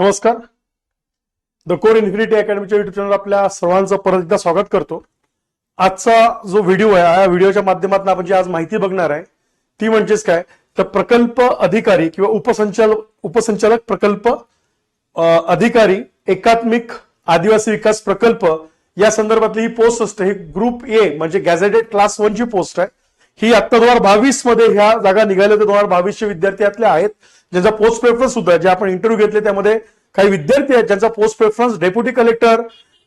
नमस्कार. The core infinity अकॅडमीच्या YouTube channel आपल्या सर्वांचं परत एकदा स्वागत करतो. आजचा जो व्हिडिओ आहे या व्हिडिओच्या माध्यमातून आपण जी आज माहिती बघणार आहे ती म्हणजेच काय? तर प्रकल्प अधिकारी किंवा उपसंचालक उपसंचालक प्रकल्प अधिकारी एकात्मिक आदिवासी विकास प्रकल्प या संदर्भातली ही पोस्ट असते. ही ग्रुप ए म्हणजे गॅझेटेड क्लास वन ची पोस्ट आहे. ही आता दोन हजार बावीसमध्ये ह्या जागा निघाल्या होत्या. दोन हजार बावीसचे विद्यार्थी यातले आहेत. ज्यांचा पोस्ट पेपर सुद्धा जे आपण इंटरव्ह्यू घेतले त्यामध्ये काही विद्यार्थी आहेत ज्यांचा पोस्ट प्रेफरन्स डेप्युटी कलेक्टर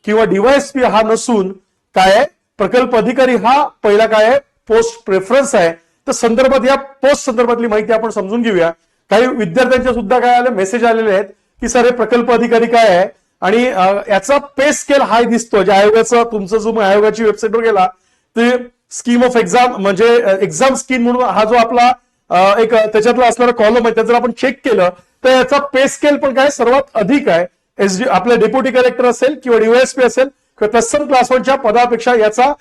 किंवा डीवायएसपी हा नसून काय प्रकल्प अधिकारी हा पहिला काय आहे? पोस्ट प्रेफरन्स आहे. तर संदर्भात या पोस्ट संदर्भातली माहिती आपण समजून घेऊया. काही विद्यार्थ्यांच्या सुद्धा काय आले? मेसेज आलेले आहेत की सर हे प्रकल्प अधिकारी काय आहे? आणि याचा पे स्केल हाय दिसतो जे आयोगाचा तुमचं जो आयोगाची वेबसाईटवर गेला ते स्कीम ऑफ एक्झाम म्हणजे एक्झाम स्कीम म्हणून हा जो आपला एक त्याच्यातला असणारा कॉलम आहे त्याचं जर आपण चेक केलं तर याचा पे स्केल पण काय सर्वात अधिक आहे. एस डी आपल्या डेप्युटी कलेक्टर असेल किंवा डीवायएसपी असेल किंवा तत्सम क्लास वनच्या पदापेक्षा याचा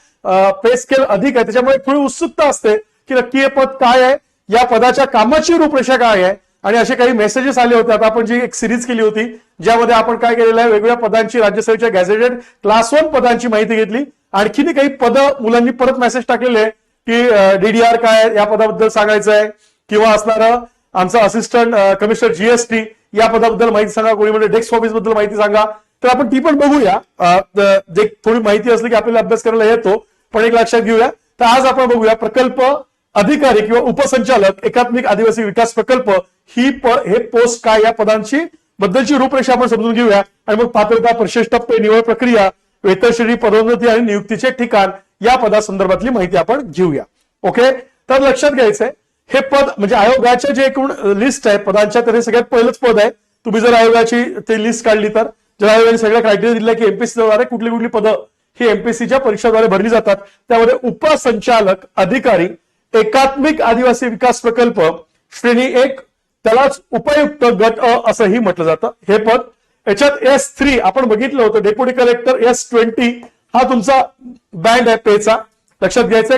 पे स्केल अधिक आहे. त्याच्यामुळे थोडी उत्सुकता असते की नक्की हे पद काय आहे. या पदाच्या कामाची रूपरेषा काय आहे. आणि असे काही मेसेजेस आले होते. आता आपण जी एक सिरीज केली होती ज्यामध्ये आपण काय केलेलं आहे वेगवेगळ्या पदांची राज्यसभेच्या गॅझेटेड क्लास वन पदांची माहिती घेतली. आणखीनही काही पद मुलांनी परत मेसेज टाकलेले आहे की डीडीआर काय या पदाबद्दल सांगायचं आहे. किंवा असणारं आमचा असिस्टंट कमिशनर जीएसटी या पदाबद्दल माहिती सांगा. कोणी म्हणजे डेस्क ऑफिसबद्दल माहिती सांगा. तर आपण ती पण बघूया. जे थोडी माहिती असली की आपल्याला अभ्यास करायला येतो पण एक लक्षात घेऊया. तर आज आपण बघूया प्रकल्प अधिकारी किंवा उपसंचालक एकात्मिक आदिवासी विकास प्रकल्प ही प- हे पोस्ट काय या पदांची बद्दलची रूपरेषा आपण समजून घेऊया. आणि मग पात्रता प्रशेष टप्पे निवड प्रक्रिया वेतनश्रेणी पदोन्नती आणि नियुक्तीचे ठिकाण या पदासंदर्भातली माहिती आपण घेऊया. ओके? तर लक्षात घ्यायचंय हे पद म्हणजे आयोगाचे जे एकूण लिस्ट आहे पदांच्या तर हे सगळ्यात पहिलंच पद आहे. तुम्ही जर आयोगाची ते लिस्ट काढली तर. जर आयोगाने सगळ्या क्रायटेरिया दिल्या की एमपीसी द्वारे कुठली कुठली पदं ही एमपीसीच्या परीक्षाद्वारे भरली जातात त्यामध्ये उपसंचालक अधिकारी एकात्मिक आदिवासी विकास प्रकल्प श्रेणी एक त्यालाच उपयुक्त गट अ असंही म्हटलं जातं. हे पद याच्यात एस थ्री आपण बघितलं होतं डेप्युटी कलेक्टर एस ट्वेंटी हा तुमचा बँड आहे पेचा. लक्षात घ्यायचं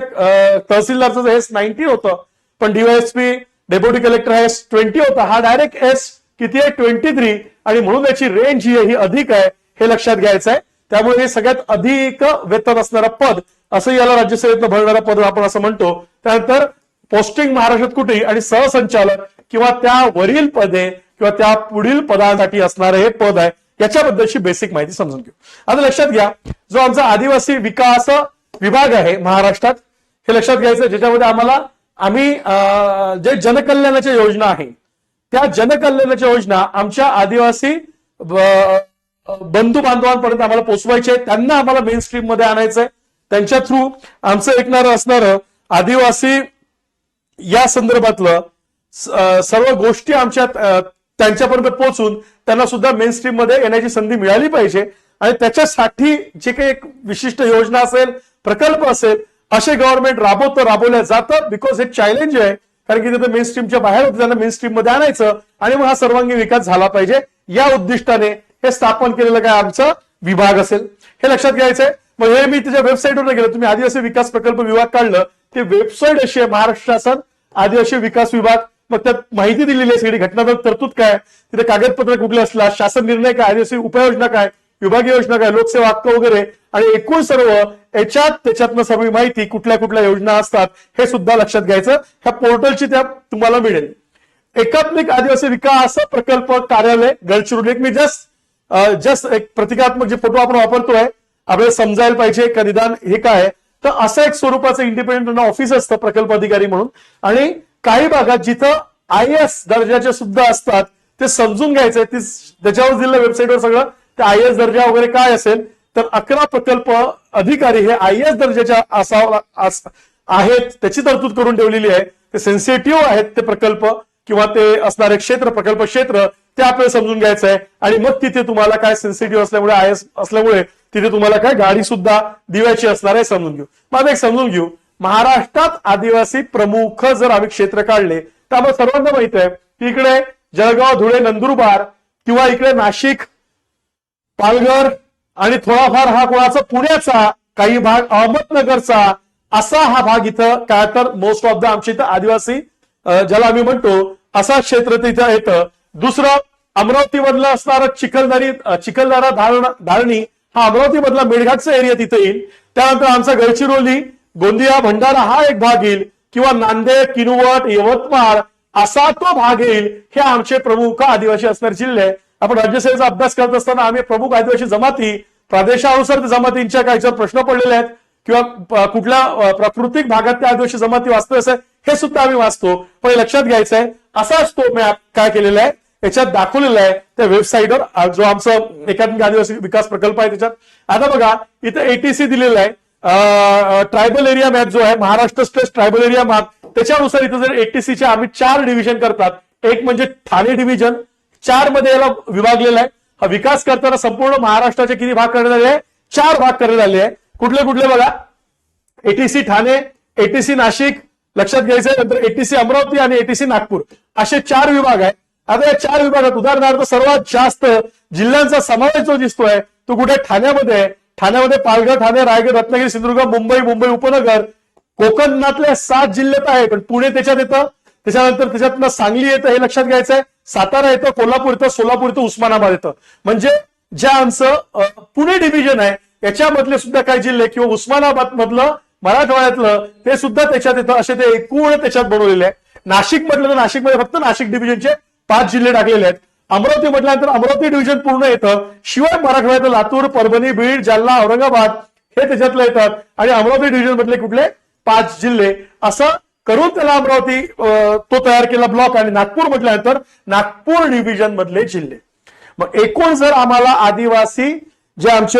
तहसीलदारचं एस नाईन्टीन होतं पण डीवायएसपी डेप्युटी कलेक्टर हा एस ट्वेंटी होता. हा डायरेक्ट एस किती आहे? ट्वेंटी थ्री आणि म्हणून याची रेंज जी आहे ही अधिक आहे हे लक्षात घ्यायचं आहे त्यामुळे हे सगळ्यात अधिक वेतन असणारं पद असं याला राज्यसभेतनं भरणारं पद आपण असं म्हणतो. त्यानंतर पोस्टिंग महाराष्ट्रात कुठेही आणि सहसंचालक किंवा त्या वरील पदे किंवा त्या पुढील पदांसाठी असणारं हे पद आहे. याच्याबद्दलची बेसिक माहिती समजून घेऊ. आता लक्षात घ्या जो आमचा आदिवासी विकास विभाग आहे महाराष्ट्रात हे लक्षात घ्यायचं ज्याच्यामध्ये आम्हाला आम्ही जे जनकल्याणाच्या योजना आहे त्या जनकल्याणाच्या योजना आमच्या आदिवासी बंधू बांधवांपर्यंत आम्हाला पोचवायचे आहेत. त्यांना आम्हाला मेन स्ट्रीममध्ये आणायचंय त्यांच्या थ्रू आमचं ऐकणार असणार आदिवासी या संदर्भातलं सर्व गोष्टी आमच्या त्यांच्यापर्यंत पोहोचून त्यांना सुद्धा मेन स्ट्रीममध्ये येण्याची संधी मिळाली पाहिजे आणि त्याच्यासाठी जे काही एक विशिष्ट योजना असेल प्रकल्प असेल असे गव्हर्नमेंट राबवतं राबवल्या जातं बिकॉज हे चॅलेंज आहे. कारण की तिथे मेन स्ट्रीमच्या बाहेर होतं त्यांना मेन स्ट्रीममध्ये आणायचं आणि मग हा सर्वांगीण विकास झाला पाहिजे. या उद्दिष्टाने हे स्थापन केलेलं काय आमचा विभाग असेल. हे लक्षात घ्यायचंय. मग हे मी त्याच्या वेबसाईटवर गेलो. तुम्ही आदिवासी विकास प्रकल्प विभाग काढलं ते वेबसाईट अशी आहे महाराष्ट्र शासन आदिवासी विकास विभाग मग त्यात माहिती दिलेली आहे सगळी. घटनात्मक तरतूद काय तिथे कागदपत्र कुठले असला शासन निर्णय काय आदिवासी उपाययोजना काय विभागीय योजना काय? लोकसेवा हक्क वगैरे? आणि एकूण सर्व याच्यात त्याच्यातनं सर्व माहिती कुठल्या कुठल्या योजना असतात हे सुद्धा लक्षात घ्यायचं. ह्या पोर्टलची त्या तुम्हाला मिळेल. एकात्मिक आदिवासी विकास प्रकल्प कार्यालय गडचिरोली. एक मी जस्ट जस्ट एक प्रतिकात्मक जे फोटो आपण वापरतोय आपल्याला समजायला पाहिजे का निदान हे काय तर असं एक स्वरूपाचं इंडिपेंडंट ऑफिस असतं प्रकल्प अधिकारी म्हणून. आणि काही भागात जिथं आय एस दर्जाचे सुद्धा असतात ते समजून घ्यायचंय ती त्याच्यावर दिलेल्या वेबसाईटवर सगळं ते आय एस दर्जा वगैरे काय असेल तर अकरा प्रकल्प अधिकारी हे आय एस दर्जाच्या असावा आहेत त्याची तरतूद करून ठेवलेली आहे. ते सेन्सिटिव्ह आहेत ते प्रकल्प किंवा ते असणारे क्षेत्र प्रकल्प क्षेत्र ते आपल्याला समजून घ्यायचं आहे. आणि मग तिथे तुम्हाला काय सेन्सिटिव्ह असल्यामुळे आय एस असल्यामुळे तिथे तुम्हाला काय गाडी सुद्धा दिव्याची असणार आहे समजून घेऊ. मग एक समजून घेऊ. महाराष्ट्रात आदिवासी प्रमुख जर आम्ही क्षेत्र काढले तर आम्हाला सर्वांना माहीत आहे की इकडे जळगाव धुळे नंदुरबार किंवा इकडे नाशिक पालघर आणि थोडाफार हा कोणाचा पुण्याचा काही भाग अहमदनगरचा असा हा भाग इथं काय तर मोस्ट ऑफ द आमच्या इथं आदिवासी ज्याला आम्ही म्हणतो असा क्षेत्र तिथं येतं दुसरं अमरावतीमधलं असणारं चिखलदारी चिखलदरी चिखलदरा धारण धारणी हा अमरावतीमधला मेळघाटचा एरिया तिथे येईल त्यानंतर आमचा गडचिरोली गोंदिया भंडारा हा एक भाग येईल किंवा नांदेड किनवट यवतमाळ असा तो भाग येईल हे आमचे प्रमुख आदिवासी असणारे जिल्हे आहे. आपण राज्यसेवेचा अभ्यास करत असताना आम्ही प्रमुख आदिवासी जमाती प्रदेशानुसार त्या जमातींच्या काही प्रश्न पडलेले आहेत. किंवा कुठल्या प्राकृतिक भागात त्या आदिवासी जमाती वाचतोय असं हे सुद्धा आम्ही वाचतो. पण लक्षात घ्यायचं आहे असाच तो मॅप काय केलेला आहे त्याच्यात दाखवलेला आहे त्या वेबसाईटवर जो आमचा एकात्मिक आदिवासी विकास प्रकल्प आहे त्याच्यात. आता बघा इथं एटीसी दिलेला आहे. ट्रायबल एरिया मॅप जो आहे Maharashtra state tribal area map त्याच्यानुसार इथे जर एटीसीचे आम्ही चार डिव्हिजन करतात. एक म्हणजे ठाणे डिव्हिजन चारमध्ये याला विभागलेला आहे. हा विकास करताना संपूर्ण महाराष्ट्राचे किती भाग करण्यात आले आहे? चार भाग करण्यात आले आहे. कुठले कुठले बघा? एटीसी ठाणे एटीसी नाशिक लक्षात घ्यायचं नंतर एटीसी अमरावती आणि एटीसी नागपूर. असे चार विभाग आहे आता या चार विभागात उदाहरणार्थ सर्वात जास्त जिल्ह्यांचा समावेश जो दिसतोय तो कुठे? ठाण्यामध्ये आहे. ठाण्यामध्ये पालघर ठाणे रायगड रत्नागिरी सिंधुदुर्ग मुंबई मुंबई उपनगर. कोकणातल्या सात जिल्ह्यात आहे पण पुणे त्याच्यात येतं. त्याच्यानंतर त्याच्यातनं सांगली येतं हे लक्षात घ्यायचं आहे सातारा येतं कोल्हापूर येतं सोलापूर येतं उस्मानाबाद येतं. म्हणजे जे आमचं पुणे डिव्हिजन आहे याच्यामधले सुद्धा काही जिल्हे किंवा उस्मानाबाद मधलं मराठवाड्यातलं ते सुद्धा त्याच्यात येतं असे ते एकूण त्याच्यात बनवलेले आहे नाशिक म्हटलं तर नाशिकमध्ये फक्त नाशिक डिव्हिजनचे पाच जिल्हे टाकलेले आहेत. अमरावती म्हटल्यानंतर अमरावती डिव्हिजन पूर्ण येतं. शिवाय मराठवाड्यात लातूर परभणी बीड जालना औरंगाबाद हे त्याच्यातलं येतात. आणि अमरावती डिव्हिजन मधले कुठले? पाच जिल्हे. असं करून त्याला अमरावती तो तयार केला ब्लॉक आणि नागपूर म्हटल्यानंतर नागपूर डिव्हिजन मधले जिल्हे. मग एकूण जर आम्हाला आदिवासी जे आमचे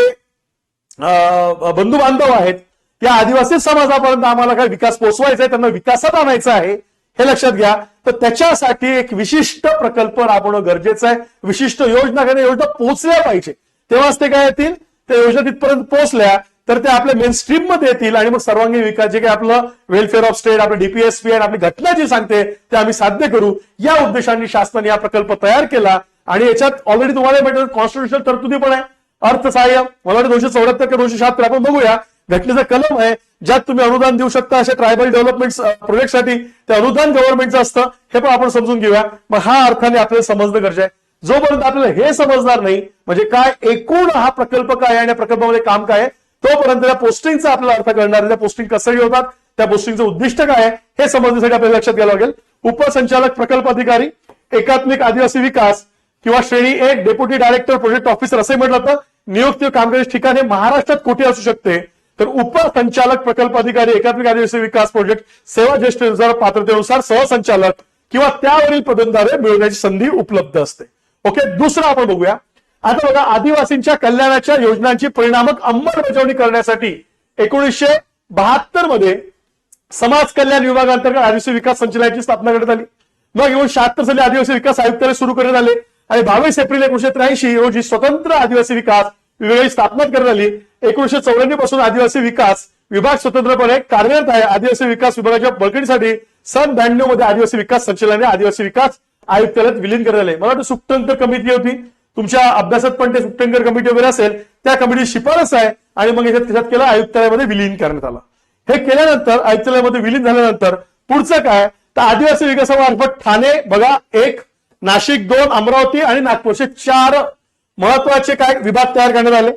बंधू बांधव आहेत या आदिवासी समाजापर्यंत आम्हाला काय विकास पोहोचवायचा आहे त्यांना विकासात आणायचा आहे हे लक्षात घ्या. तर त्याच्यासाठी एक विशिष्ट प्रकल्प राबवणं गरजेचं आहे. विशिष्ट योजना योजना पोहोचल्या पाहिजे. तेव्हाच ते काय येतील? त्या योजना तिथपर्यंत पोहोचल्या. तर ते आपल्या मेन स्ट्रीममध्ये येतील आणि मग सर्वांगीण विकास जे काही आपलं वेलफेअर ऑफ स्टेट आपलं डीपीएसपी आणि आपली घटना जी सांगते ते आम्ही साध्य करू. या उद्देशाने शासनाने हा प्रकल्प तयार केला आणि याच्यात ऑलरेडी तुम्हाला भेटत कॉन्स्टिट्युशनल तरतुदी पण आहे. अर्थसहाय्य मला वाटतं दोनशे चौऱ्याहत्तर किंवा दोनशे शहात्तर आपण बघूया. घटनेचा कलम आहे ज्यात तुम्ही अनुदान देऊ शकता अशा ट्रायबल डेव्हलपमेंट प्रोजेक्टसाठी ते अनुदान गव्हर्नमेंटचं असतं हे पण आपण समजून घेऊया. मग हा अर्थाने आपल्याला समजणं गरजे आहे. जोपर्यंत आपल्याला हे समजणार नाही म्हणजे काय एकूण हा प्रकल्प काय आहे आणि प्रकल्पामध्ये काम काय आहे तोपर्यंत त्या पोस्टिंगचा आपल्याला अर्थ करणार त्या पोस्टिंग कसंही होतात त्या पोस्टिंगचं उद्दिष्ट काय आहे हे समजण्यासाठी आपल्याला लक्षात घ्यावं लागेल. उपसंचालक प्रकल्प अधिकारी एकात्मिक आदिवासी विकास किंवा श्रेणी एक डेप्युटी डायरेक्टर प्रोजेक्ट ऑफिसर असे म्हटलं तर नियुक्ती कामगिरी ठिकाण हे महाराष्ट्रात कुठे असू शकते? तर उपसंचालक प्रकल्प अधिकारी एकात्मिक आदिवासी विकास प्रोजेक्ट सेवा ज्येष्ठतेनुसार पात्रतेनुसार सहसंचालक किंवा त्यावरील पदांद्वारे मिळवण्याची संधी उपलब्ध असते. ओके दुसरं आपण बघूया. आता बघा आदिवासींच्या कल्याणाच्या योजनांची परिणामक अंमलबजावणी करण्यासाठी एकोणीसशे बहात्तरमध्ये समाज कल्याण विभागांतर्गत आदिवासी विकास संचालनाची स्थापना करण्यात आली. मग येऊन शहात्तर साली आदिवासी विकास आयुक्तालय सुरू करण्यात आले. आणि बावीस एप्रिल एकोणीशे त्र्याऐंशी रोजी स्वतंत्र आदिवासी विकास विभागाची स्थापना करण्यात आली एकोणीशे चौऱ्याण्णवपासून आदिवासी विकास विभाग स्वतंत्रपणे कार्यरत आहे. आदिवासी विकास विभागाच्या बळकणीसाठी सन ब्याण्णवमध्ये आदिवासी विकास संचालनाने आदिवासी विकास आयुक्तालयात विलीन करण्यात आले. मला वाटतं सुप्तंकर कमिटी होती. तुमच्या अभ्यासात पण ते सुप्टेंकर कमिटी वगैरे असेल त्या कमिटी शिफारस आहे आणि मग याच्यात त्याच्यात केलं आयुक्तालयामध्ये विलीन करण्यात आलं. हे केल्यानंतर आयुक्तालयामध्ये विलीन झाल्यानंतर पुढचं काय? तर आदिवासी विकासामार्फत ठाणे बघा एक नाशिक दोन अमरावती आणि नागपूरचे चार महत्त्वाचे काय विभाग तयार करण्यात आले?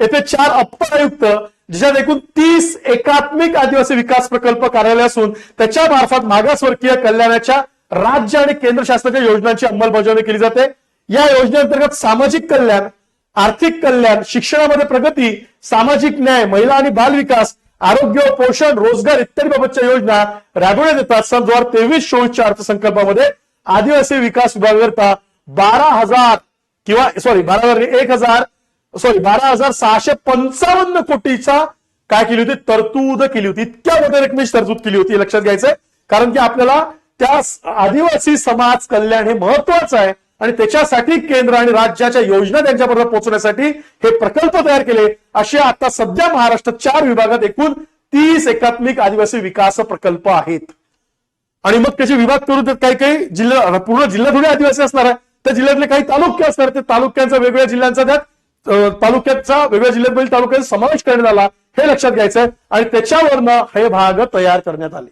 येथे चार अप्पर आयुक्त ज्याच्यात एकूण तीस एकात्मिक आदिवासी विकास प्रकल्प कार्यालय असून त्याच्या मार्फत मागासवर्गीय कल्याणाच्या राज्य आणि केंद्र शासनाच्या योजनांची अंमलबजावणी केली जाते. या योजनेअंतर्गत सामाजिक कल्याण आर्थिक कल्याण शिक्षणामध्ये प्रगती सामाजिक न्याय महिला आणि बाल विकास आरोग्य पोषण रोजगार इत्यादी बाबतच्या योजना राबवण्यात येतात. सन दोन हजार तेवीस चोवीसच्या अर्थसंकल्पामध्ये आदिवासी विकास विभागाकरता बारा हजार किंवा सॉरी बारा हजार एक हजार सॉरी बारा हजार सहाशे पंचावन्न कोटीचा काय केली होती? तरतूद केली होती. इतक्या मोठ्या रकमेची तरतूद केली होती लक्षात घ्यायचंय. कारण की आपल्याला त्या आदिवासी समाज कल्याण हे महत्वाचं आहे. आणि त्याच्यासाठी केंद्र आणि राज्याच्या योजना त्यांच्यापर्यंत पोहोचण्यासाठी हे प्रकल्प तयार केले. असे आता सध्या महाराष्ट्रात चार विभागात एकूण तीस एकात्मिक आदिवासी विकास प्रकल्प आहेत. आणि मग त्याचे विभाग करून त्यात काही काही जिल्हा पूर्ण जिल्हा थोडे आदिवासी असणार आहे. त्या जिल्ह्यातले काही तालुके असणार ते तालुक्यांचा वेगवेगळ्या जिल्ह्यांचा त्यात तालुक्याचा वेगळ्या जिल्ह्यातील तालुक्यांचा समावेश करण्यात आला. हे लक्षात घ्यायचं आहे. आणि त्याच्यावरनं हे भाग तयार करण्यात आले.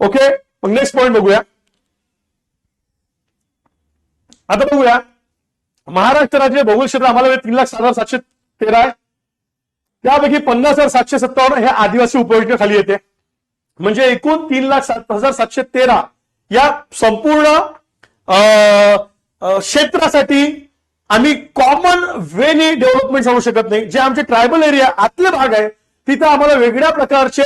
ओके? मग नेक्स्ट पॉईंट बघूया. आता बघूया. महाराष्ट्र राज्य भौगोलिक क्षेत्र आम्हाला तीन लाख सात हजार सातशे तेरा आहे. त्यापैकी पन्नास हजार सातशे सत्तावन्न हे आदिवासी उपयोजनेखाली येते. म्हणजे एकूण तीन लाख सात हजार सातशे तेरा या संपूर्ण अं, क्षेत्रासाठी आम्ही कॉमन वेने डेव्हलपमेंट सांगू शकत नाही. जे आमचे ट्रायबल एरिया आतले भाग आहे तिथं आम्हाला वेगळ्या प्रकारचे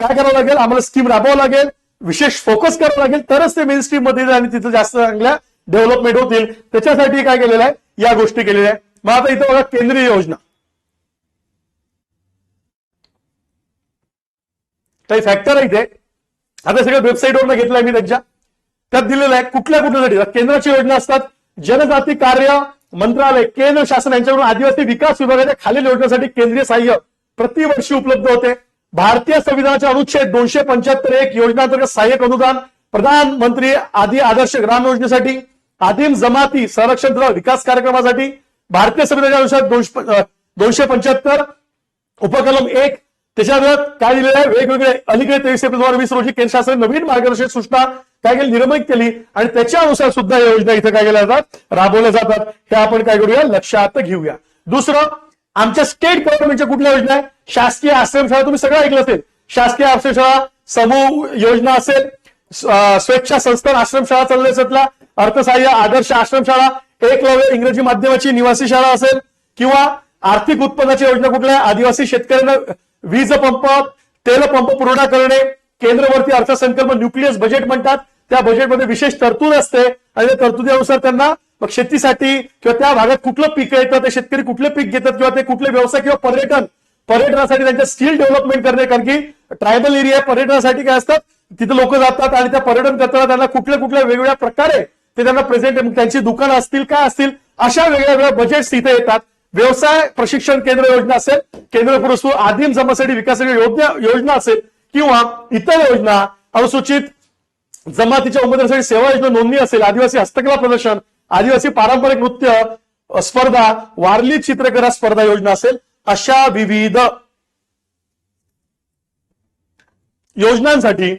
काय करावं लागेल? आम्हाला स्कीम राबवावं लागेल. विशेष फोकस करावं लागेल. तरच ते मेन स्ट्रीममध्ये आणि तिथं जास्त चांगल्या डेव्हलपमेंट होतील. त्याच्यासाठी काय केलेलं आहे? या गोष्टी केलेल्या आहेत. मग आता इथं बघा केंद्रीय योजना. काही फॅक्टर आहे इथे आता सगळ्या वेबसाईटवरनं घेतलंय मी त्यांच्या. त्यात दिलेलं आहे कुठल्या कुठल्यासाठी? केंद्राची योजना असतात. जनजाती कार्य मंत्रालय केंद्र शासन यांच्याकडून आदिवासी विकास विभागाच्या खालील योजनेसाठी केंद्रीय सहाय्य प्रतिवर्षी उपलब्ध होते. भारतीय संविधानाच्या अनुच्छेद दोनशे पंच्याहत्तर एक योजनांतर्गत सहाय्यक अनुदान प्रधानमंत्री आदी आदर्श ग्राम योजनेसाठी आदिम जमाती संरक्षण विकास कार्यक्रमासाठी भारतीय संविधानाच्या अनुसार दोनशे दोनशे पंच्याहत्तर उपकलम एक त्याच्यानंतर काय दिलेलं आहे? वेगवेगळे अलीकडे तेवीस एप्रिल दोन हजार वीस रोजी केंद्र शासनाने नवीन मार्गदर्शक सूचना काय केली? निर्मित केली. आणि त्याच्यानुसार सुद्धा या योजना इथं काय केल्या जातात? राबवल्या जातात. हे आपण काय करूया? लक्षात घेऊया. दुसरं आमच्या स्टेट गव्हर्नमेंटच्या कुठल्या योजना आहे शासकीय आश्रमशाळा तुम्ही सगळं ऐकलं असेल. शासकीय आश्रमशाळा समूह योजना असेल स्वेच्छा संस्थान आश्रमशाळा चालण्याच्यातला अर्थसहाय्य आदर्श आश्रमशाळा एकलव्य इंग्रजी माध्यमाची निवासी शाळा असेल किंवा आर्थिक उत्पन्नाची योजना कुठल्या आदिवासी शेतकऱ्यांना वीज पंप तेल पंप पुरवठा करणे केंद्रवरती अर्थसंकल्प न्यूक्लियस बजेट म्हणतात. त्या बजेटमध्ये विशेष तरतूद असते आणि त्या तरतुदीनुसार त्यांना मग शेतीसाठी किंवा त्या भागात कुठलं पीक येतं ते शेतकरी कुठले पीक घेतात किंवा ते कुठले व्यवसाय किंवा पर्यटन पर्यटनासाठी त्यांच्या स्किल डेव्हलपमेंट करणे कारण की ट्रायबल एरिया पर्यटनासाठी काय असतात तिथे लोक जातात आणि त्या पर्यटन करताना त्यांना कुठल्या कुठल्या वेगवेगळ्या प्रकारे ते त्यांना प्रेझेंट त्यांची दुकानं असतील काय असतील अशा वेगळ्या वेगळ्या बजेट्स तिथे येतात. व्यवसाय प्रशिक्षण केंद्र योजना असेल केंद्र पुरस्कृत आदिम जमासाठी विकासाची योजना योजना असेल किंवा इतर योजना अनुसूचित जमातीच्या उमेदवारांसाठी सेवा योजना नोंदणी असेल आदिवासी हस्तकला प्रदर्शन आदिवासी पारंपरिक नृत्य स्पर्धा वारली चित्रकला स्पर्धा योजना असेल अशा विविध योजनांसाठी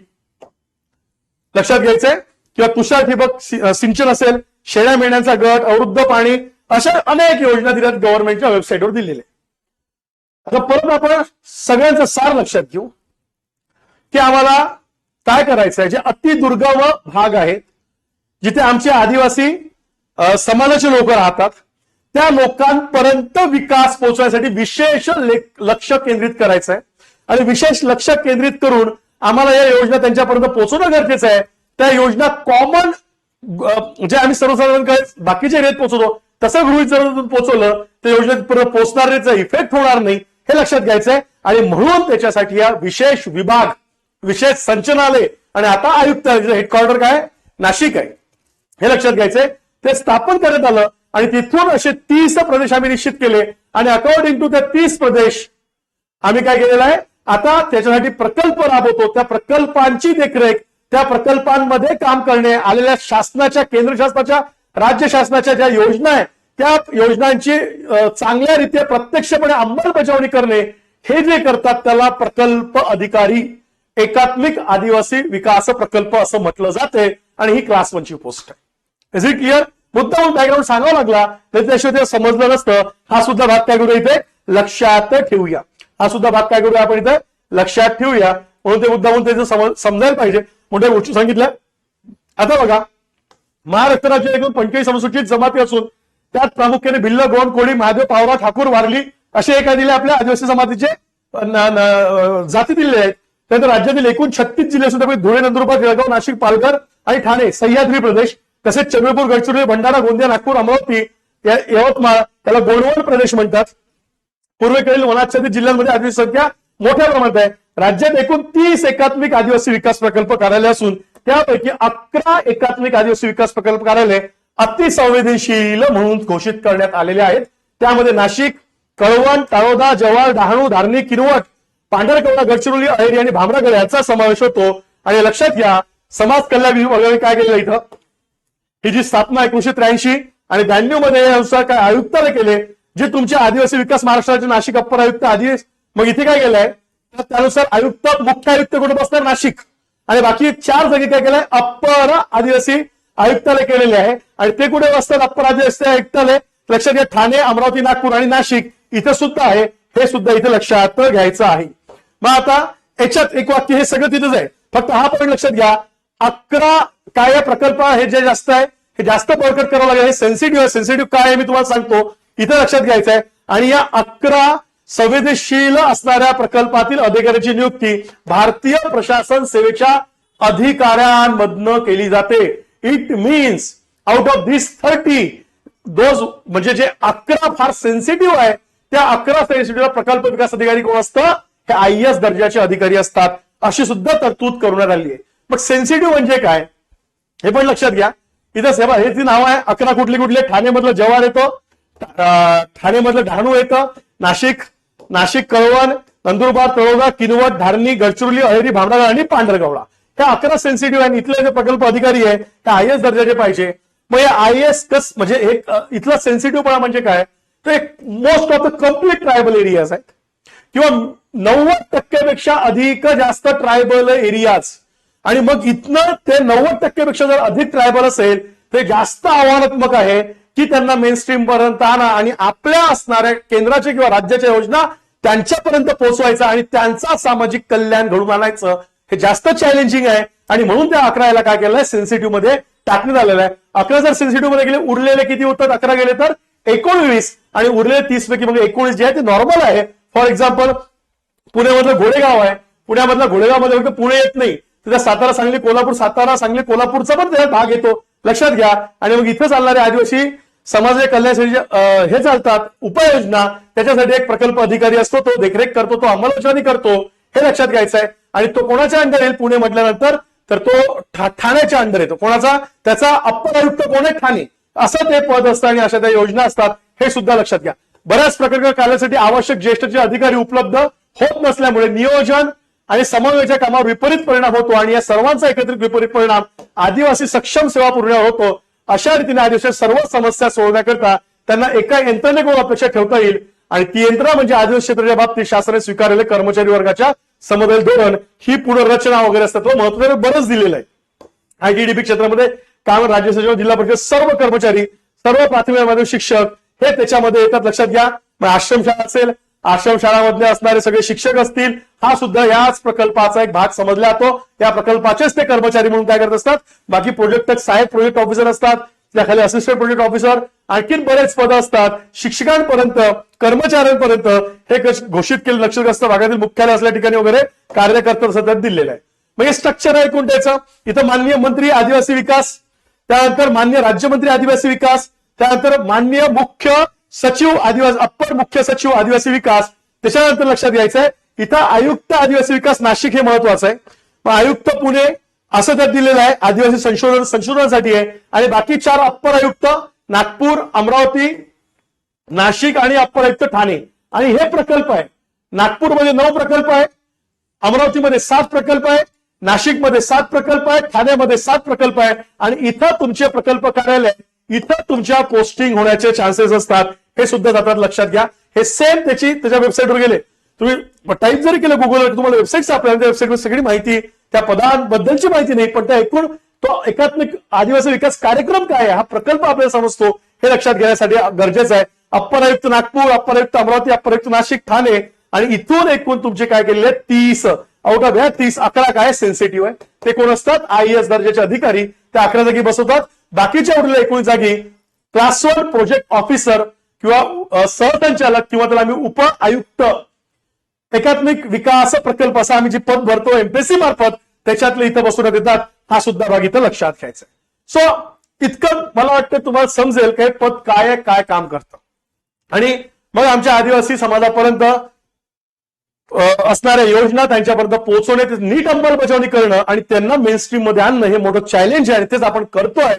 लक्षात घ्यायचंय. किंवा तुषार ठिबक सिंचन असेल शेळ्या मेंढ्यांचा गट अवृद्ध पाणी अशा अनेक योजना दिल्यात गव्हर्नमेंटच्या वेबसाईटवर दिलेल्या आता परत आपण सगळ्यांचा सार लक्षात घेऊ. की आम्हाला काय करायचं आहे जे अतिदुर्गम भाग आहेत जिथे आमचे आदिवासी समाजाचे लोक राहतात त्या लोकांपर्यंत विकास पोहोचवण्यासाठी विशेष लक्ष केंद्रित करायचं आहे आणि विशेष लक्ष केंद्रित करून आम्हाला या योजना त्यांच्यापर्यंत पोहोचवणं गरजेचं आहे. त्या योजना कॉमन जे आम्ही सर्वसाधारण काय बाकीचे रेट पोहोचवतो तसं गृहित जर पोहोचवलं तर योजनेत पोहोचणाऱ्याचा इफेक्ट होणार नाही हे लक्षात घ्यायचंय. आणि म्हणून त्याच्यासाठी या विशेष विभाग विशेष संचनालय आणि आता आयुक्त हेडक्वार्टर काय? नाशिक आहे. हे लक्षात घ्यायचंय. ते स्थापन करण्यात आलं आणि तिथून असे तीस प्रदेश आम्ही निश्चित केले. आणि अकॉर्डिंग टू त्या तीस प्रदेश आम्ही काय केलेलं आहे? आता त्याच्यासाठी प्रकल्प राबवतो. त्या प्रकल्पांची देखरेख त्या प्रकल्पांमध्ये काम करणे आलेल्या शासनाच्या केंद्र शासनाच्या राज्य शासनाच्या ज्या योजना आहेत त्या योजनांची चांगल्यारीत्या चांगल्या प्रत्यक्षपणे अंमलबजावणी करणे हे जे करतात त्याला प्रकल्प अधिकारी एकात्मिक आदिवासी विकास प्रकल्प असं म्हटलं जाते आणि ही क्लास वनची पोस्ट आहे. इज इट क्लिअर मुद्दा बॅकग्राऊंड सांगावा लागला तर त्याशिवाय ते समजलं नसतं. हा सुद्धा भाग काय करूया इथे? लक्षात ठेवूया. हा सुद्धा भाग काय करूया आपण इथे? लक्षात ठेवूया. म्हणून ते मुद्दा म्हणून त्याचं समजायला पाहिजे. मोठ्या गोष्टी सांगितल्या. आता बघा महाराष्ट्र राज्यात एकूण पंचवीस अनुसूचित जमाती असून त्यात प्रामुख्याने भिल्ल गोंड कोळी महादेव पावरा ठाकूर वारली असे एका दिले आपल्या आदिवासी जमातीचे जाती दिलेले आहेत. त्यानंतर राज्यातील एकूण छत्तीस जिल्हे असून धुळे नंदुरबार जळगाव नाशिक पालघर आणि ठाणे सह्याद्री प्रदेश तसेच चंद्रपूर गडचिरोली भंडारा गोंदिया नागपूर अमरावती यवतमाळ त्याला गोंडवण प्रदेश म्हणतात. पूर्वेकडील वनाच्छादित जिल्ह्यांमध्ये आदिवासी संख्या मोठ्या प्रमाणात आहे. राज्यात एकूण तीस एकात्मिक आदिवासी विकास प्रकल्प कार्यालय असून त्यापैकी अकरा एकात्मिक आदिवासी विकास प्रकल्प कार्यालय अतिसंवेदनशील म्हणून घोषित करण्यात आलेले आहेत. त्यामध्ये नाशिक कळवण तळोदा जव्हार डहाणू धारणी किनवट पांढरकवडा गडचिरोली अहेरी आणि भामरागड यांचा समावेश होतो. आणि लक्षात घ्या समाज कल्याण विभागाने काय केलं इथं? ही जी स्थापना एकोणीशे त्र्याऐंशी आणि ब्याण्णवमध्ये यानुसार काय आयुक्ताला केले जे तुमचे आदिवासी विकास महाराष्ट्राचे नाशिक अप्पर आयुक्त आधी मग इथे काय केलंय? तर त्यानुसार आयुक्त मुख्य आयुक्त कुठे बसणार? नाशिक. आणि बाकी चार जागी काय केलंय? अप्पर आदिवासी आयुक्तालय केलेले आहे. आणि ते कुठे बसतात? अप्पर आदिवासी आयुक्तालय. लक्षात घ्या ठाणे अमरावती नागपूर आणि नाशिक इथं सुद्धा आहे. हे सुद्धा इथे लक्षात घ्यायचं आहे. मग आता याच्यात एक वाक्य हे सगळं तिथंच आहे. फक्त हा पॉईंट लक्षात घ्या. अकरा काय प्रकल्प हे जे जास्त आहे हे जास्त बळकट करावं लागेल. हे सेन्सिटिव्ह आहे. सेन्सिटिव्ह काय आहे मी तुम्हाला सांगतो. इथं लक्षात घ्यायचं आहे आणि या अकरा संवेदनशील असणाऱ्या प्रकल्पातील अधिकाऱ्याची नियुक्ती भारतीय प्रशासन सेवेच्या अधिकाऱ्यांमधनं केली जाते. It means out of this thirty those म्हणजे जे अकरा फार सेन्सिटिव्ह आहे त्या अकरा सेन्सिटिव्ह प्रकल्प विकास अधिकारी कोण असतं? हे आय एस दर्जाचे अधिकारी असतात. अशी सुद्धा तरतूद करण्यात आली आहे. मग सेन्सिटिव्ह म्हणजे काय? हे पण लक्षात घ्या. इथं सेवा हे ती नाव आहे अकरा कुठले कुठले ठाणेमधलं जव्हार येतं ठाणे ठाणेमधलं डहाणू येतं नाशिक नाशिक कळवण नंदुरबार तळोदा किनवट धारणी गडचिरोली अहेरी भामरागड आणि पांढरगवडा हे अकरा सेन्सिटिव्ह आणि इथले जे प्रकल्प अधिकारी आहे ते आय एस दर्जाचे पाहिजे. मग हे आय एस कस म्हणजे एक इथला सेन्सिटिव्हपणा म्हणजे काय? तर एक most of the complete tribal areas आहेत. किंवा नव्वद टक्क्यापेक्षा अधिक जास्त ट्रायबल एरियाज आणि मग इथनं ते नव्वद टक्क्यापेक्षा जर अधिक ट्रायबल असेल ते जास्त आव्हानात्मक आहे. की त्यांना मेन स्ट्रीम पर्यंत आणा आणि आपल्या असणाऱ्या केंद्राच्या किंवा राज्याच्या योजना त्यांच्यापर्यंत पोहोचवायचं आणि त्यांचा सामाजिक कल्याण घडून आणायचं हे जास्त चॅलेंजिंग आहे. आणि म्हणून त्या अकरा याला काय केलंय? सेन्सिटिव्हमध्ये टाकण्यात आलेलं आहे. अकरा जर सेन्सिटिव्हमध्ये गेले उरलेले किती होतात? अकरा गेले तर एकोणवीस आणि उरलेले तीस पैकी मग एकोणीस जे आहे ते नॉर्मल आहे. फॉर एक्झाम्पल पुण्यामधलं घोडेगाव आहे. पुण्यामधलं घोडेगावमध्ये फक्त पुणे येत नाही. तिथं सातारा सांगली कोल्हापूर सातारा सांगली कोल्हापूरचा पण त्याचा भाग येतो. लक्षात घ्या. आणि मग इथं चालणारे आदिवासी समाजाच्या कल्याणासाठी हे चालतात उपाययोजना त्याच्यासाठी एक प्रकल्प अधिकारी असतो तो देखरेख करतो तो अंमलबजावणी करतो हे लक्षात घ्यायचं आहे आणि तो कोणाच्या अंडर येईल पुणे म्हटल्यानंतर तर तो ठा- ठाण्याच्या अंडर येतो. कोणाचा? त्याचा अप्पर आयुक्त कोण आहे? ठाणे. असं ते पद असतं आणि अशा त्या योजना असतात हे सुद्धा लक्षात घ्या. बऱ्याच प्रकल्प कार्यासाठी आवश्यक ज्येष्ठचे अधिकारी उपलब्ध होत नसल्यामुळे नियोजन आणि समन्वयाच्या कामावर विपरीत परिणाम होतो आणि या सर्वांचा एकत्रित विपरीत परिणाम आदिवासी सक्षम सेवा पुरवण्यावर होतो अशा रीतीने आदिवासी सर्व समस्या सोडवण्याकरता त्यांना एका यंत्रणेकडून अपेक्षा ठेवता येईल. आणि ती यंत्रणा म्हणजे आदिवासी क्षेत्राच्या बाबतीत शासनाने स्वीकारलेले कर्मचारी वर्गाच्या समन्वय धोरण ही पुनर्रचना वगैरे असतात. तो बरंच दिलेलं आहे. आयटीडीपी क्षेत्रामध्ये काम राज्य सचिव जिल्हा परिषद सर्व कर्मचारी सर्व प्राथमिक माध्यमिक शिक्षक हे त्याच्यामध्ये येतात. लक्षात घ्या. आश्रमशाळा असेल आश्रमशाळामधले असणारे सगळे शिक्षक असतील हा सुद्धा याच प्रकल्पाचा एक भाग समजला जातो या प्रकल्पाचेच ते कर्मचारी म्हणून काय करत असतात? बाकी प्रोजेक्ट साहेब प्रोजेक्ट ऑफिसर असतात त्याखाली असिस्टंट प्रोजेक्ट ऑफिसर आणखीन बरेच पद असतात. शिक्षकांपर्यंत कर्मचाऱ्यांपर्यंत हे घोषित केलं लक्षग्रस्त भागातील मुख्यालय असल्या ठिकाणी वगैरे कार्यकर्ते सतत दिलेलं आहे. म्हणजे स्ट्रक्चर आहे कोण त्याचं इथं माननीय मंत्री आदिवासी विकास त्यानंतर मान्य राज्यमंत्री आदिवासी विकास त्यानंतर मान्य मुख्य सचिव आदिवासी अप्पर मुख्य सचिव आदिवासी विकास. त्याच्यानंतर लक्षात घ्यायचंय इथं आयुक्त आदिवासी विकास नाशिक हे महत्वाचं आहे. मग आयुक्त पुणे असं त्यात दिलेलं आहे आदिवासी संशोधन संशोधनासाठी आहे. आणि बाकी चार अप्पर आयुक्त नागपूर अमरावती नाशिक आणि अप्पर आयुक्त ठाणे. आणि हे प्रकल्प आहे. नागपूरमध्ये नऊ प्रकल्प आहे अमरावतीमध्ये सात प्रकल्प आहे नाशिकमध्ये सात प्रकल्प आहे ठाण्यामध्ये सात प्रकल्प आहे आणि इथं तुमचे प्रकल्प कार्यालय इथं तुमच्या पोस्टिंग होण्याचे चान्सेस असतात. हे सुद्धा जातात लक्षात घ्या. हे सेम त्याची त्याच्या वेबसाईटवर गेले. तुम्ही टाईप जरी केलं गुगलवर तुम्हाला वेबसाईट सापडेल. त्या वेबसाईटवर सगळी माहिती त्या पदांबद्दलची माहिती नाही. पण त्या एकूण तो एकात्मिक आदिवासी विकास कार्यक्रम काय आहे हा प्रकल्प आपल्याला समजतो. हे लक्षात घेण्यासाठी गरजेचं आहे. अप्पर आयुक्त नागपूर अप्पर आयुक्त अमरावती अप्पर आयुक्त नाशिक ठाणे. आणि इथून एकूण तुमचे काय केलेले आहेत? तीस. आउट ऑफ ह्या तीस अकरा काय सेन्सिटिव्ह आहे. ते कोण असतात? आय एस दर्जाचे अधिकारी. त्या अकरा जागी बसवतात. बाकीच्या उरलेल्या एकूण जागी क्लास वन प्रोजेक्ट ऑफिसर किंवा सहसंचालक किंवा त्याला आम्ही उप आयुक्त एकात्मिक विकास प्रकल्प असा आम्ही जे पद भरतो एमपीएससी मार्फत त्याच्यातले इथं बसवण्यात येतात हा सुद्धा भाग इथं लक्षात घ्यायचा सो इतकं मला वाटतं तुम्हाला समजेल की हे पद काय आहे काय काम करतं. आणि मग आमच्या आदिवासी समाजापर्यंत असणाऱ्या योजना त्यांच्यापर्यंत पोहोचवणे नीट अंमलबजावणी करणं आणि त्यांना मेन स्ट्रीममध्ये आणणं हे मोठं चॅलेंज आहे आणि तेच आपण करतोय.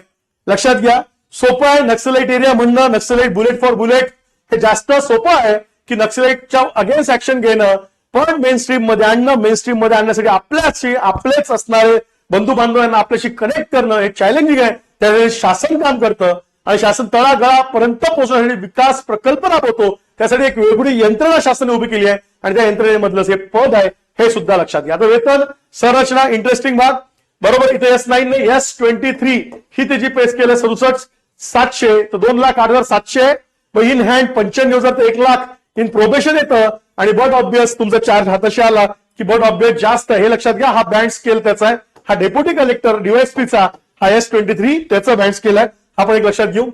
लक्षात घ्या सोपं आहे नक्सलाइट एरिया म्हणणं नक्सलाइट बुलेट फॉर बुलेट. हे जास्त सोपं आहे की नक्सलाइटच्या अगेन्स्ट ऍक्शन घेणं पण मेन स्ट्रीममध्ये आणणं मेन स्ट्रीममध्ये आणण्यासाठी आपल्याशी आपलेच असणारे बंधू बांधवांना आपल्याशी कनेक्ट करणं हे चॅलेंजिंग आहे. त्यावेळेस शासन काम करतं आणि शासन तळागाळापर्यंत पोहोचण्यासाठी विकास प्रकल्प राबवतो. त्यासाठी एक वेगळी यंत्रणा शासनाने उभी केली आहे. आणि त्या यंत्रणेमधलं हे पद आहे हे सुद्धा लक्षात घ्या. आता वेतन संरचना इंटरेस्टिंग भाग. बरोबर इथे एस नाईन ने एस ट्वेंटी थ्री ही त्याची पेस केलं सदुसष्ट सातशे तर दोन लाख आठ हजार सातशे. मग इन हँड पंच्याण्णव हजार ते एक लाख. इन प्रोबेशन येतं आणि बट ऑब्विस तुमचा चार्ज हाताशी आला की बट ऑब्विस जास्त आहे. हे लक्षात घ्या हा बँड स्केल त्याचा आहे. हा डेप्युटी कलेक्टर डीवायएसपीचा हा एस ट्वेंटी थ्री त्याचा बँड स्केल आहे. हा पण एक लक्षात घेऊ.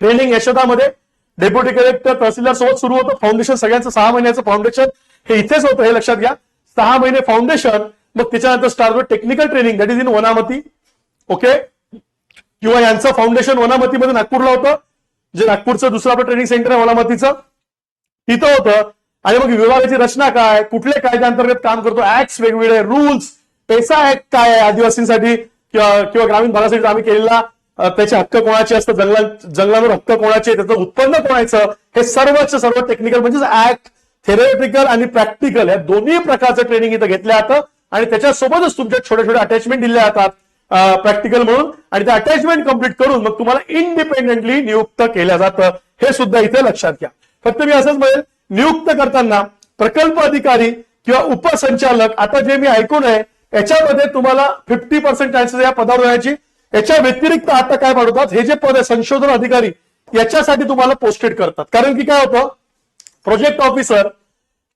ट्रेनिंग यशोदामध्ये डेप्युटी कलेक्टर तहसीलदार सोबत सुरू होतं. फाउंडेशन सगळ्यांचं सहा महिन्याचं फाउंडेशन हे इथेच होतं हे लक्षात घ्या. सहा महिने फाउंडेशन मग त्याच्यानंतर start technical training that is in Vanamati okay किंवा यांचं फाउंडेशन वनामतीमध्ये नागपूरला होतं जे नागपूरचं दुसरं आपलं ट्रेनिंग सेंटर आहे वनामतीचं तिथं होतं. आणि मग विभागाची रचना काय कुठले कायद्यांतर्गत काम करतो ऍक्ट वेगवेगळे रूल्स पैसा ऍक्ट काय आहे आदिवासींसाठी किंवा किंवा ग्रामीण भागासाठी आम्ही केलेला त्याचे हक्क कोणाचे असतात जंगला जंगलावर हक्क कोणाचे त्याचं उत्पन्न कोणाचं हे सर्वच सर्व टेक्निकल म्हणजेच ऍक्ट थेरेटिकल आणि प्रॅक्टिकल या दोन्ही प्रकारचं ट्रेनिंग इथं घेतलं जातं. आणि त्याच्यासोबतच तुमच्या छोट्या छोट्या अटॅचमेंट दिल्या जातात प्रॅक्टिकल म्हणून. आणि त्या अटॅचमेंट कंप्लीट करून मग तुम्हाला इंडिपेंडेंटली नियुक्त केलं जातं. हे सुद्धा इथे लक्षात घ्या. फक्त मी असंच म्हणेल नियुक्त करताना प्रकल्प अधिकारी किंवा उपसंचालक आता जे मी ऐकून आहे याच्यामध्ये तुम्हाला फिफ्टी पर्सेंट चान्सेस या पदावर येण्याची याच्या व्यतिरिक्त आता काय पाठवतात हे जे पद आहे संशोधन अधिकारी याच्यासाठी तुम्हाला पोस्टेड करतात. कारण की काय होतं प्रोजेक्ट ऑफिसर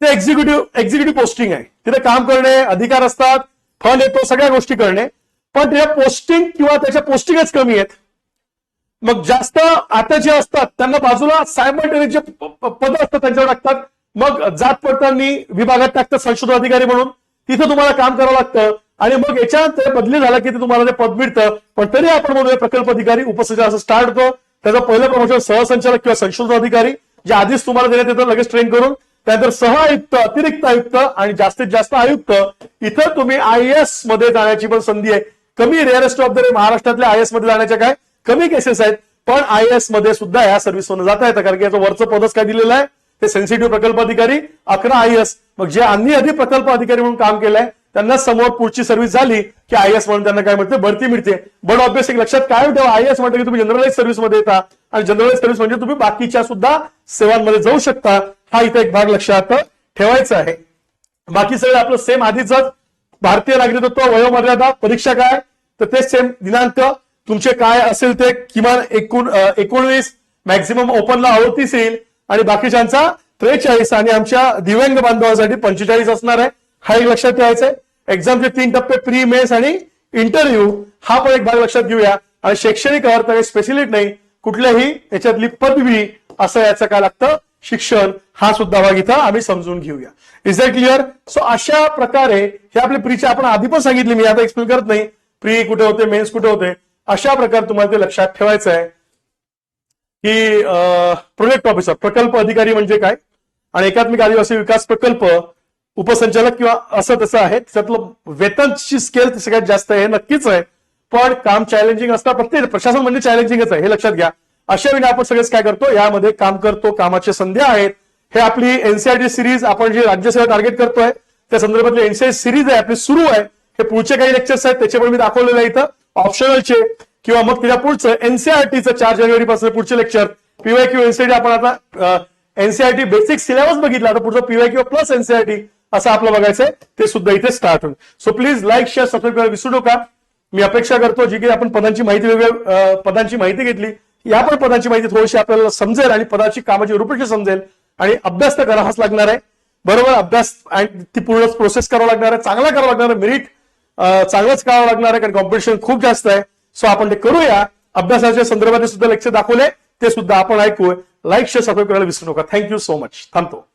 ते एक्झिक्युटिव्ह एक्झिक्युटिव्ह पोस्टिंग आहे. तिथे काम करणे अधिकार असतात फंड येतो सगळ्या गोष्टी करणे. पण त्याच्या पोस्टिंग किंवा त्याच्या पोस्टिंगच कमी आहेत. मग जास्त आता जे असतात त्यांना बाजूला सायमल्टेनिक जे पद असतात त्यांच्यावर टाकतात. मग जात पडताळणी विभागात टाकतात संशोधन अधिकारी म्हणून. तिथे तुम्हाला काम करावं लागतं. आणि मग याच्यानंतर बदली झाला की ते तुम्हाला ते पद मिळतं पण तरी आपण म्हणूया प्रकल्प अधिकारी उपसंचालक असं स्टार्ट होतो. त्याचं पहिलं प्रमोशन सहसंचालक किंवा संशोधन अधिकारी जे आधीच तुम्हाला देण्यात येतं लगेच ट्रेन करून. त्यानंतर सह आयुक्त अतिरिक्त आयुक्त आणि जास्तीत जास्त आयुक्त इथं तुम्ही आय एसमध्ये जाण्याची पण संधी आहे. कमी रेअरेस्ट ऑफ द रे महाराष्ट्रातल्या आय एसमध्ये जाण्याच्या काय? कमी केसेस आहेत. पण आय एसमध्ये सुद्धा या सर्व्हिस मधून जाता येतं. कारण की याचं वरचं पदच काय दिलेलं आहे? ते सेन्सिटिव्ह प्रकल्प अधिकारी अकरा आय एस मग जे अन्य अधिक प्रकल्प अधिकारी म्हणून काम केलंय त्यांना समोर पुढची सर्व्हिस झाली की आय एस म्हणून त्यांना काय मिळते? बढती मिळते. बट ऑब्वियस एक लक्षात काय ठेवा आय एस म्हणतं की तुम्ही जनरलाइज सर्व्हिसमध्ये येता. आणि जनरलाइज सर्व्हिस म्हणजे तुम्ही बाकीच्या सुद्धा सेवांमध्ये जाऊ शकता. हा इथे एक भाग लक्षात ठेवायचा आहे. बाकी सगळं आपलं सेम आधीच भारतीय नागरिकत्व वयोमर्यादा परीक्षा काय? तर ते सेम दिनांक तुमचे काय असेल ते किमान एकूण एकोणवीस मॅक्झिमम ओपनला अडतीस येईल आणि बाकीच्यांचा त्रेचाळीस आणि आमच्या दिव्यांग बांधवांसाठी पंचेचाळीस असणार आहे. हा एक लक्षात ठेवायचा आहे. एक्झामचे तीन टप्पे प्री मेस आणि इंटरव्ह्यू हा पण एक भाग लक्षात घेऊया. आणि शैक्षणिक अर्थ काही स्पेसिलिट नाही कुठल्याही याच्यातली पदवी असं याचं काय लागतं? शिक्षण हा सुद्धा भाग इथं आम्ही समजून घेऊया. इज दॅट क्लिअर सो अशा प्रकारे हे आपले प्रीचे आपण आधी पण सांगितले मी आता एक्सप्लेन करत नाही. प्री कुठे होते मेन्स कुठे होते? अशा प्रकारे तुम्हाला ते लक्षात ठेवायचं आहे. की प्रोजेक्ट ऑफिसर प्रकल्प अधिकारी म्हणजे काय? आणि एकात्मिक आदिवासी विकास प्रकल्प उपसंचालक किंवा असं तसं आहे. त्यातलं वेतनची स्केल सगळ्यात जास्त आहे नक्कीच आहे. पण काम चॅलेंजिंग असतं प्रत्येक प्रशासन म्हणजे चॅलेंजिंगच आहे हे लक्षात घ्या. अशा वेळी आपण सगळेच काय करतो? यामध्ये काम करतो कामाच्या संध्या आहेत. हे आपली एनसीआरटी सिरीज आपण जी राज्यसेवा टार्गेट करतोय त्या संदर्भातली एनसीआर सिरीज आहे आपली सुरू आहे. हे पुढचे काही लेक्चर्स आहेत त्याचे पण मी दाखवलेलं आहे इथं. ऑप्शनलचे किंवा मग त्याच्या पुढचं एनसीआरटीचं चार जानेवारी पासून पुढचे लेक्चर पीवाय क्यू एनसीआरटी आपण आता एनसीआरटी बेसिक सिलेबस बघितला आता पुढचं पीवाय क्यू प्लस एनसीआरटी असं आपलं बघायचंय ते सुद्धा इथे स्टार्ट होईल. So please like share subscribe करायला विसरू नका. मी अपेक्षा करतो जी की आपण पदांची माहिती वेगवेगळ्या पदांची माहिती घेतली या पण पदाची माहिती थोडीशी आपल्याला समजेल आणि पदाची कामाची रूपरेषा समजेल आणि अभ्यास तर करावाच लागणार आहे. बरोबर अभ्यास आणि ती पूर्ण प्रोसेस करावं लागणार आहे चांगला करावं लागणार आहे मेरिट चांगलंच करावं लागणार आहे कारण कॉम्पिटिशन खूप जास्त आहे. सो आपण ते करूया. अभ्यासाच्या संदर्भात सुद्धा लेक्चर दाखवले ते सुद्धा आपण ऐकू लाईक शेअर सबस्क्राईब करायला विसरू नका. थँक्यू सो मच थांबतो.